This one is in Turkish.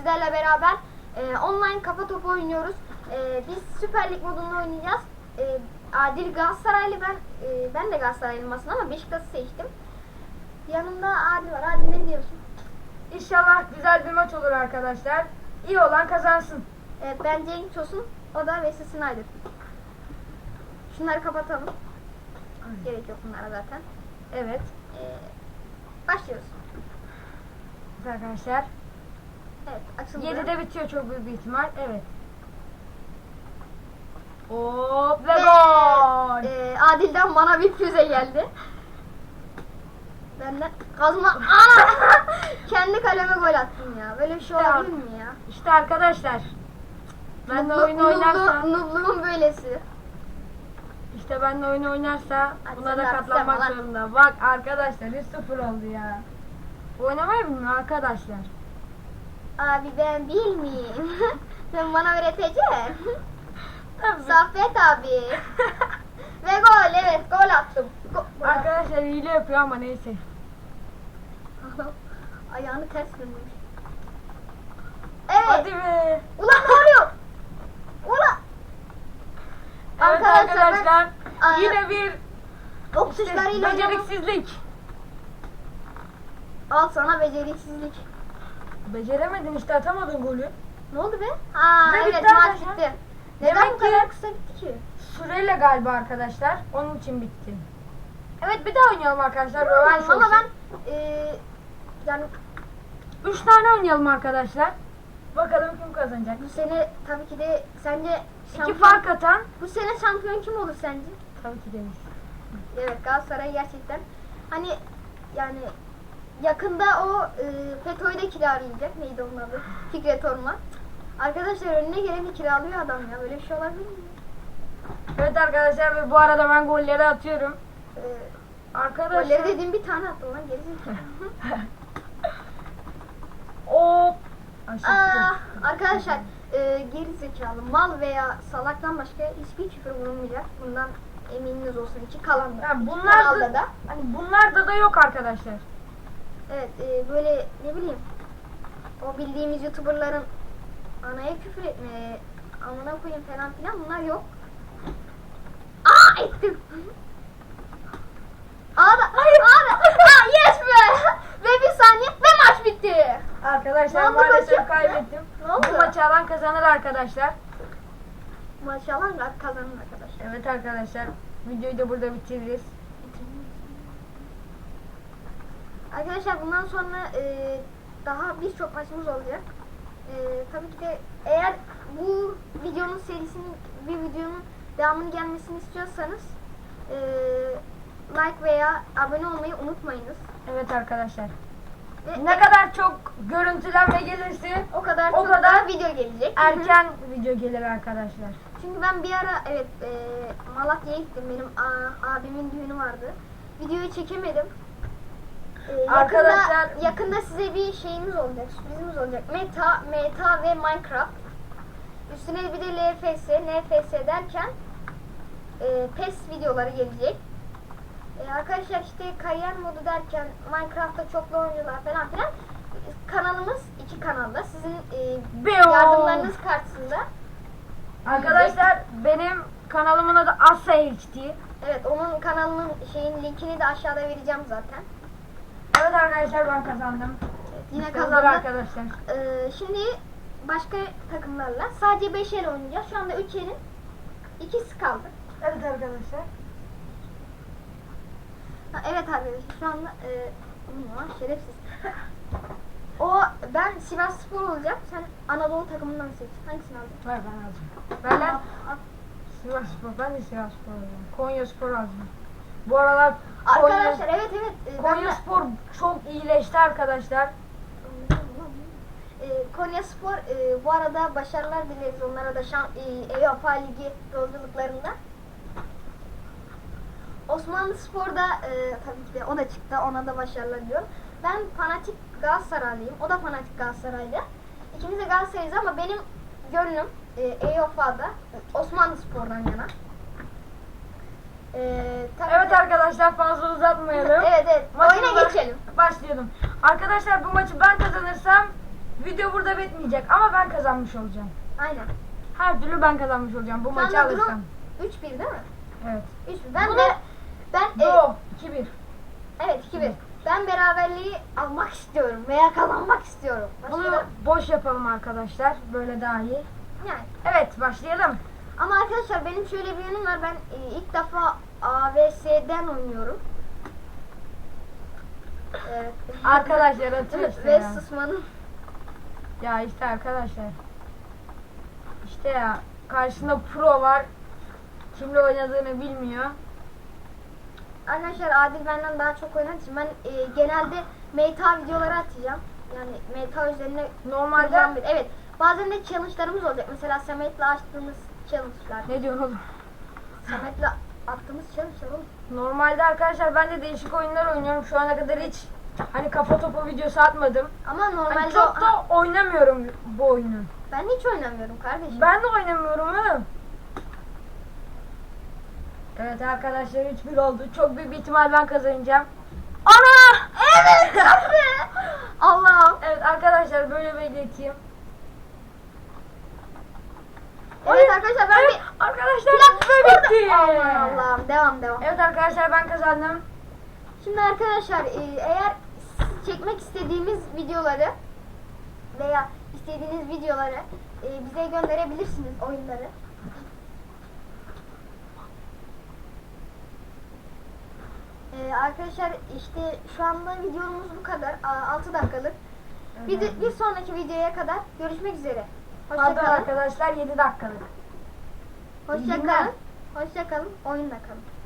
sizlerle beraber e, online kafa topu oynuyoruz. E, biz Süper Lig modunda oynayacağız. E, Adil Galatasaraylı ben e, ben de Galatasaraylıyım aslında ama Beşiktaş'ı seçtim. Yanımda Adil var. Adil ne diyorsun? İnşallah güzel bir maç olur arkadaşlar. İyi olan kazansın. Evet, ben Cenk Tosun. O da Wesley Snyder. Şunları kapatalım. Gerek yok bunlara zaten. Evet. E, başlıyoruz. Evet arkadaşlar. Evet açıldı. 7'de bitiyor çok büyük bir ihtimal. Evet. Hop ve gol. e, Adil'den bana bir füze geldi. Benden kazma. Ana! Kendi kaleme gol attım ya. Böyle bir şey olabilir mi ya? İşte arkadaşlar. Ben de oyun oynarsam, nublu- Nubluğun böylesi. işte ben de oyun oynarsa Hadi buna sen da katlanmak zorunda. Bak arkadaşlar 3-0 oldu ya. Oynamayı bilmiyor arkadaşlar. Abi ben bilmeyeyim. Sen bana öğreteceksin. Tabii. Saffet abi. Ve gol evet gol attım. Go- Arkadaşlar hile yapıyor ama neyse. Ayağını ters dönmüş. Evet. Hadi be. Ulan ne oluyor? Ulan. Evet Arkadaşlar, arkadaşlar. ben- yine bir Ok işte, tuşlarıyla beceriksizlik. Al sana beceriksizlik. Beceremedin işte atamadın golü. Ne oldu be? Ha Ve evet bitti maç arkadaşlar. bitti. Neden Demek bu kadar ki- kısa bitti ki? Süreyle galiba arkadaşlar. Onun için bitti. Evet bir daha oynayalım arkadaşlar. Rövanş Ama olsun. ben e, yani Üç tane oynayalım arkadaşlar. Bakalım kim kazanacak. bu sene tabii ki de sence İki şampiyon, fark atan bu sene şampiyon kim olur sence? tabii ki de biz. Evet Galatasaray gerçekten hani yani yakında o e, FETÖ'yü de kiralayacak. Neydi onun adı? Fikret Orman. Arkadaşlar önüne geleni kiralıyor adam ya. Böyle bir şey olabilir mi? Evet arkadaşlar ve bu arada ben golleri atıyorum. Ee, Arkadaşlar. golleri dediğim bir tane attım lan gerizekalı. Hop. Aa, arkadaşlar e, geri zekalı mal veya salaktan başka hiçbir küfür bulunmayacak. Bundan emininiz olsun ki kalan da. Yani bunlar da, da. hani bunlarda da yok arkadaşlar. Evet e, böyle ne bileyim o bildiğimiz youtuberların anaya küfür etme amına koyayım falan filan bunlar yok. Aa ettim. Hayır. Ağda. Aa yes be. Ve bir saniye ve maç bitti. Arkadaşlar Ne oldu maalesef kaybettim. Ne oldu? Bu maçı alan kazanır arkadaşlar. Maşallah kazanın arkadaşlar. Evet arkadaşlar. Videoyu da burada bitiririz. Arkadaşlar bundan sonra e, daha birçok maçımız olacak. E, tabii ki de eğer bu videonun serisinin bir videonun devamını gelmesini istiyorsanız e, like veya abone olmayı unutmayınız. Evet arkadaşlar. Ve Ne kadar çok görüntülenme gelirse o kadar o kadar video gelecek. erken video gelir arkadaşlar. Çünkü ben bir ara evet e, Malatya'ya gittim. Benim a- abimin düğünü vardı. Videoyu çekemedim. Yakında, Arkadaşlar- yakında size bir şeyimiz olacak, sürprizimiz olacak. Meta, Meta ve Minecraft. Üstüne bir de LFS, NFS derken e, PES videoları gelecek. E, arkadaşlar işte kariyer modu derken Minecraft'ta çoklu oyuncular falan filan kanalımız iki kanalda. Sizin e, yardımlarınız karşısında. Arkadaşlar benim kanalımın adı Asa HD. Evet onun kanalının şeyin linkini de aşağıda vereceğim zaten. Evet arkadaşlar ben kazandım. Yine kazandık. arkadaşlar. Ee, şimdi başka takımlarla sadece 5 el oynayacağız. Şu anda 3 elin ikisi kaldı. Evet arkadaşlar. Ha, evet arkadaşlar şu anda e, ulan şerefsiz. o ben Sivas Spor olacağım. Sen Anadolu takımından seç. Hangisini alacaksın? Ver ben alacağım. Ben al. Sivas Spor. Ben de Sivas Spor alacağım. Konya Spor alacağım. Bu aralar Konya, Arkadaşlar evet evet. e, Konya Spor çok iyileşti arkadaşlar. E, Konya Spor e, bu arada başarılar dileriz onlara da şan, e, UEFA Ligi yolculuklarında. Osmanlı Spor'da e, tabii ki de o da çıktı. Ona da başarılar diliyorum. Ben fanatik Galatasaraylıyım. O da fanatik Galatasaraylı. İkimiz de Galatasaraylıyız ama benim gönlüm e, EOFA'da Osmanlı Spor'dan yana. E, tabii Evet arkadaşlar fazla uzatmayalım. Evet evet. Maçımıza Oyuna geçelim. Başlayalım. Arkadaşlar bu maçı ben kazanırsam video burada bitmeyecek ama ben kazanmış olacağım. Aynen. Her türlü ben kazanmış olacağım bu Şu maçı anda durum alırsam. 3-1 değil mi? Evet. 3-1. Ben Bunu- de ben e, Yo 2-1. evet 2-1. Ben beraberliği almak istiyorum veya kazanmak istiyorum. Başka Bunu da- boş yapalım arkadaşlar. Böyle daha iyi. yani. Evet başlayalım. Ama arkadaşlar benim şöyle bir yönüm var. Ben e, ilk defa AVS'den oynuyorum. Evet. Arkadaşlar atıyor işte Ve ya. susmanın Ya işte arkadaşlar. İşte ya karşısında pro var. Kimle oynadığını bilmiyor. Arkadaşlar Adil benden daha çok için ben e, genelde meta videoları atacağım. Yani meta üzerine Normalde Evet. Bazen de challenge'larımız olacak. Mesela Samet'le açtığımız challenge'lar. ne diyorsun oğlum? Samet'le attığımız challenge'lar oğlum. Normalde arkadaşlar ben de değişik oyunlar oynuyorum. Şu ana kadar hiç hani kafa topu videosu atmadım. Ama Hani normalde çok o- da oynamıyorum bu oyunu. ben hiç oynamıyorum kardeşim. Ben de oynamıyorum oğlum. Evet arkadaşlar 3-1 oldu. Çok büyük bir ihtimal ben kazanacağım. Ana! Evet abi. Allah'ım. Evet arkadaşlar böyle belirteyim. Evet arkadaşlar ben bir... Arkadaşlar böyle bitti. Aman Allah'ım devam devam. Evet arkadaşlar ben kazandım. Şimdi arkadaşlar e, eğer çekmek istediğimiz videoları veya istediğiniz videoları e, bize gönderebilirsiniz oyunları. E, arkadaşlar işte şu anda videomuz bu kadar. 6 dakikalık. Bir, de, bir sonraki videoya kadar görüşmek üzere. Pardon Hoşçakalın. arkadaşlar 7 dakikalık. İyi günler. Hoşçakalın. Hoşçakalın. Oyunla kalın.